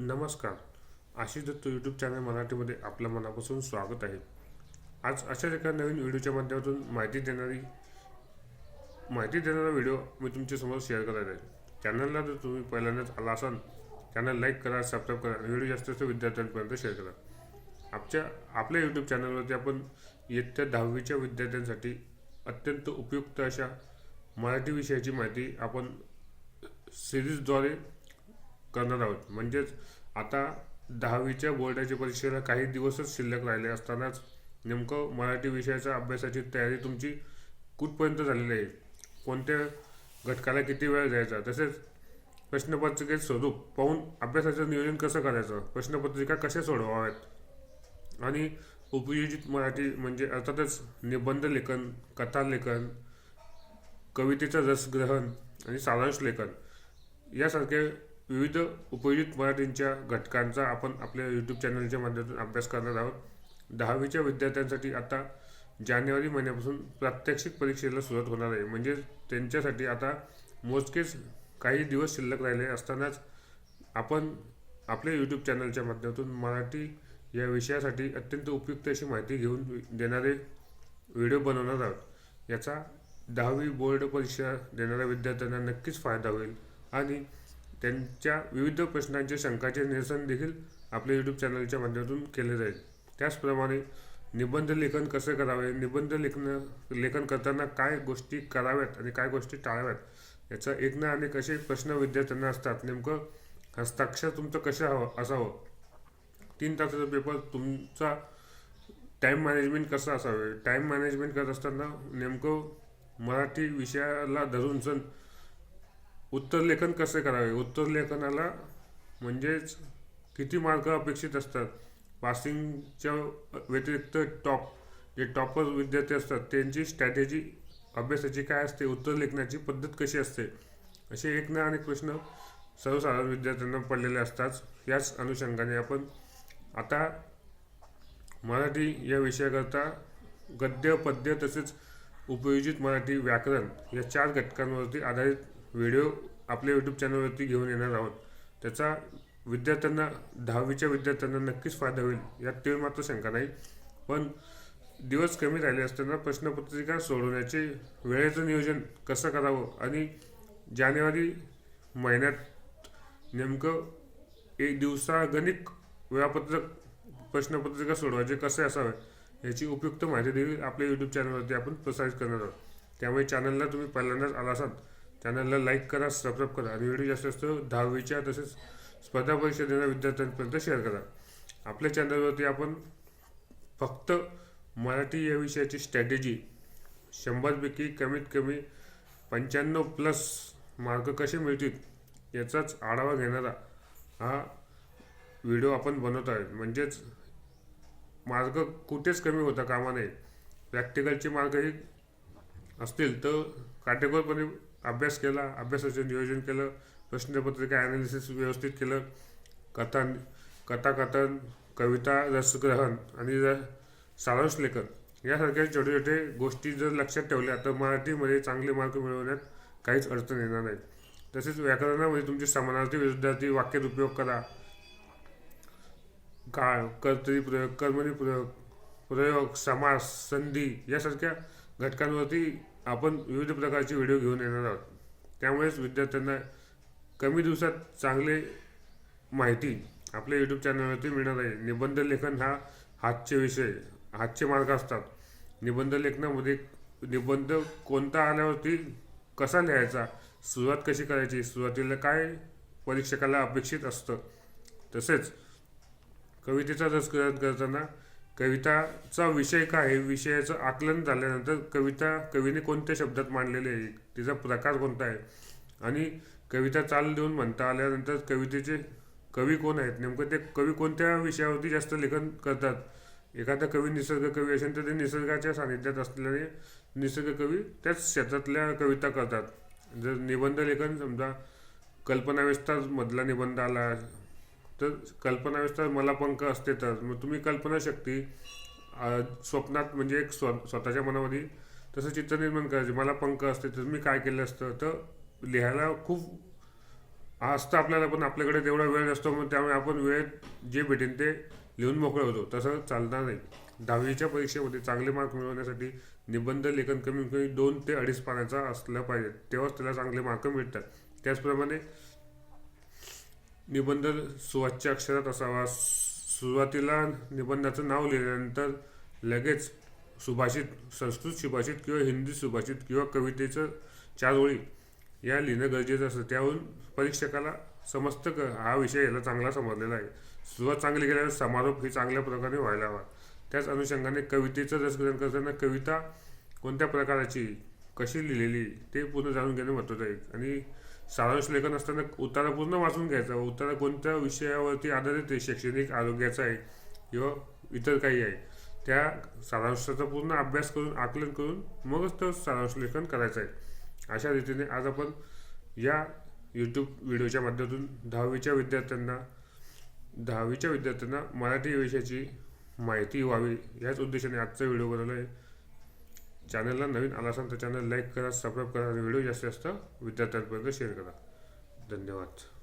नमस्कार. Ashish Datta YouTube channel मराठीमध्ये आपलं मनापासून स्वागत आहे. आज अशाच एका नवीन व्हिडिओच्या माध्यमातून माहिती देणारी माहिती देणारा व्हिडिओ मी तुमच्यासमोर शेअर करत आहे. चॅनलला जर तुम्ही पहिल्यांदाच आला असाल चॅनल लाईक करा सबस्क्राईब करा आणि व्हिडिओ जास्तीत जास्त विद्यार्थ्यांपर्यंत शेअर करा. आपच्या आपल्या यूट्यूब चॅनलवरती आपण इयत्ता दहावीच्या विद्यार्थ्यांसाठी अत्यंत उपयुक्त अशा मराठी विषयाची माहिती आपण सिरीजद्वारे करणार आहोत. म्हणजेच आता दहावीच्या बोर्डाच्या परीक्षेला काही दिवसच शिल्लक राहिले असतानाच नेमकं मराठी विषयाच्या अभ्यासाची तयारी तुमची कुठपर्यंत झालेली आहे? कोणत्या घटकाला किती वेळ द्यायचा? तसेच प्रश्नपत्रिकेत स्वरूप पाहून अभ्यासाचं नियोजन कसं करायचं? प्रश्नपत्रिका कशा सोडवाव्यात? आणि उपयोजित मराठी म्हणजे अर्थातच निबंध लेखन कथा लेखन कवितेचं रसग्रहण आणि सारांश लेखन यासारखे विविध उपयोजित मराठींच्या घटकांचा आपण आपल्या यूट्यूब चॅनलच्या माध्यमातून अभ्यास करणार आहोत. दहावीच्या विद्यार्थ्यांसाठी आता जानेवारी महिन्यापासून प्रात्यक्षिक परीक्षेला सुरुवात होणार आहे. म्हणजे त्यांच्यासाठी आता मोजकेच काही दिवस शिल्लक राहिले असतानाच आपण आपल्या यूट्यूब चॅनलच्या माध्यमातून मराठी या विषयासाठी अत्यंत उपयुक्त अशी माहिती घेऊन देणारे व्हिडिओ बनवणार आहोत. याचा दहावी बोर्ड परीक्षा देणाऱ्या विद्यार्थ्यांना नक्कीच फायदा होईल आणि त्यांच्या विविध प्रश्नांचे शंकाचे निरसन देखील आपल्या यूट्यूब चॅनलच्या माध्यमातून केले जाईल. त्याचप्रमाणे निबंध लेखन कसे करावे? निबंध लेखन लेखन करताना काय गोष्टी कराव्यात आणि काय गोष्टी टाळाव्यात? याचा एक ना अनेक असे प्रश्न विद्यार्थ्यांना असतात. नेमकं हस्ताक्षर तुमचं कसं हवं असावं? तीन तासाचा पेपर तुमचा टाईम मॅनेजमेंट कसं असावे? टाईम मॅनेजमेंट करत असताना नेमकं मराठी विषयाला धरून सण उत्तरलेखन कसे करावे? उत्तरलेखनाला म्हणजेच किती मार्क अपेक्षित असतात? पासिंगच्या व्यतिरिक्त टॉप जे टॉपर विद्यार्थी असतात त्यांची स्ट्रॅटेजी अभ्यासाची काय असते? उत्तर लेखनाची पद्धत कशी असते? असे एक ना अनेक प्रश्न सर्वसाधारण विद्यार्थ्यांना पडलेले असतात. याच अनुषंगाने आपण आता मराठी या विषयाकरता गद्य पद्य तसेच उपयोजित मराठी व्याकरण या चार घटकांवरती आधारित व्हिडिओ आपल्या यूट्यूब चॅनलवरती घेऊन येणार आहोत. त्याचा विद्यार्थ्यांना दहावीच्या विद्यार्थ्यांना नक्कीच फायदा होईल यात ते मात्र शंका नाही. पण दिवस कमी राहिले असताना प्रश्नपत्रिका सोडवण्याचे वेळेचं नियोजन कसं करावं आणि जानेवारी महिन्यात नेमकं एक दिवसागणिक वेळापत्रक प्रश्नपत्रिका सोडवायचे कसे असावे याची उपयुक्त माहिती देखील आपल्या यूट्यूब चॅनलवरती आपण प्रसारित करणार आहोत. त्यामुळे चॅनलला तुम्ही पहिल्यांदाच आला असाल चॅनलला लाईक करा सबस्क्राईब करा. आणि व्हिडिओ जास्त असतो दहावीच्या तसेच स्पर्धा परीक्षा देणाऱ्या विद्यार्थ्यांपर्यंत शेअर करा. आपल्या चॅनलवरती आपण फक्त मराठी या विषयाची स्ट्रॅटेजी शंभरपैकी कमीत कमी पंच्याण्णव प्लस मार्क कसे मिळतील याचाच आढावा घेणारा हा व्हिडिओ आपण बनवत आहे म्हणजेच मार्क कुठेच कमी होता कामा नये. प्रॅक्टिकलचे मार्कही असतील तर काटेकोरपणे अभ्यास केला अभ्यासाचं नियोजन केलं प्रश्नपत्रिका ॲनालिसिस व्यवस्थित केलं कथा कथाकथन कविता रसग्रहण आणि र सारांश लेखन यासारख्या छोटे छोटे गोष्टी जर लक्षात ठेवल्या तर मराठीमध्ये चांगले मार्क मिळवण्यात काहीच अडचण येणार नाही. तसेच व्याकरणामध्ये तुमचे समानार्थी विरुद्धार्थी वाक्यात उपयोग करा. काळ कर्तरी प्रयोग कर्मणी प्रयोग प्रयोग समास संधी यासारख्या घटकांवरती आपण विविध प्रकारचे व्हिडिओ घेऊन येणार आहोत. त्यामुळेच विद्यार्थ्यांना कमी दिवसात चांगले माहिती आपल्या यूट्यूब चॅनलवरती मिळणार आहे. निबंध लेखन हा हातचे विषय हातचे मार्ग असतात. निबंध लेखनामध्ये निबंध कोणता आल्यावरती कसा लिहायचा सुरुवात कशी करायची सुरुवातीला काय परीक्षकाला अपेक्षित असतं तसेच कवितेचा रसग्रहण करताना कविताचा विषय काय आहे? विषयाचं आकलन झाल्यानंतर कविता कवीने कोणत्या शब्दात मांडलेले आहे? तिचा प्रकार कोणता आहे? आणि कविता चाल देऊन म्हणता आल्यानंतर कवितेचे कवी कोण आहेत? नेमकं ते कवी कोणत्या विषयावरती जास्त लेखन करतात? एखादा कवी निसर्ग कवी असेल तर ते निसर्गाच्या सानिध्यात असल्याने निसर्ग कवी त्याच क्षेत्रातल्या कविता करतात. जर निबंध लेखन समजा कल्पनाविस्तार मधला निबंध आला तर कल्पनाविस्तार मला पंख असते तर मग तुम्ही कल्पनाशक्ती स्वप्नात म्हणजे एक स्व स्वतःच्या मनामध्ये तसं चित्र निर्माण करायचे. मला पंख असते तर मी काय केलं असतं? तर लिहायला खूप असतं आपल्याला पण आपल्याकडे तेवढा वेळ नसतो मग त्यामुळे आपण वेळेत जे भेटेल ते लिहून मोकळे होतो तसं चालणार नाही. दहावीच्या परीक्षेमध्ये चांगले मार्क मिळवण्यासाठी निबंध लेखन कमीत कमी दोन ते अडीच पाण्याचा असला पाहिजे. तेव्हाच त्याला चांगले मार्क मिळतात. त्याचप्रमाणे निबंध सुवाच्य अक्षरात असावा. सुरुवातीला निबंधाचं नाव लिहिल्यानंतर लगेच सुभाषित संस्कृत सुभाषित किंवा हिंदी सुभाषित किंवा कवितेचं चार ओळी या लिहिणं गरजेचं असतं. त्यावरून परीक्षकाला समजतं का हा विषय याला चांगला समजलेला आहे. सुरुवात चांगली केल्यावर समारोप ही चांगल्या प्रकारे व्हायला हवा. त्याच अनुषंगाने कवितेचं रसग्रहण करताना कविता कोणत्या प्रकाराची कशी लिहिलेली ते पूर्ण जाणून घेणं महत्त्वाचं आहे. आणि सारांश लेखन असताना उतारा पूर्ण वाचून घ्यायचा. उतारा कोणत्या विषयावरती आधारित आहे? शैक्षणिक आरोग्याचा आहे किंवा इतर काही आहे? त्या सारांशाचा पूर्ण अभ्यास करून आकलन करून मगच तो सारांश लेखन करायचं आहे. अशा रीतीने आज आपण या यूट्यूब व्हिडिओच्या माध्यमातून दहावीच्या विद्यार्थ्यांना दहावीच्या विद्यार्थ्यांना मराठी विषयाची माहिती व्हावी याच उद्देशाने आजचा व्हिडिओ बनवला आहे. चॅनलला नवीन आला असाल तर चॅनल लाईक करा सबस्क्राईब करा आणि व्हिडिओ जास्तीत जास्त विद्यार्थ्यांपर्यंत शेअर करा. धन्यवाद.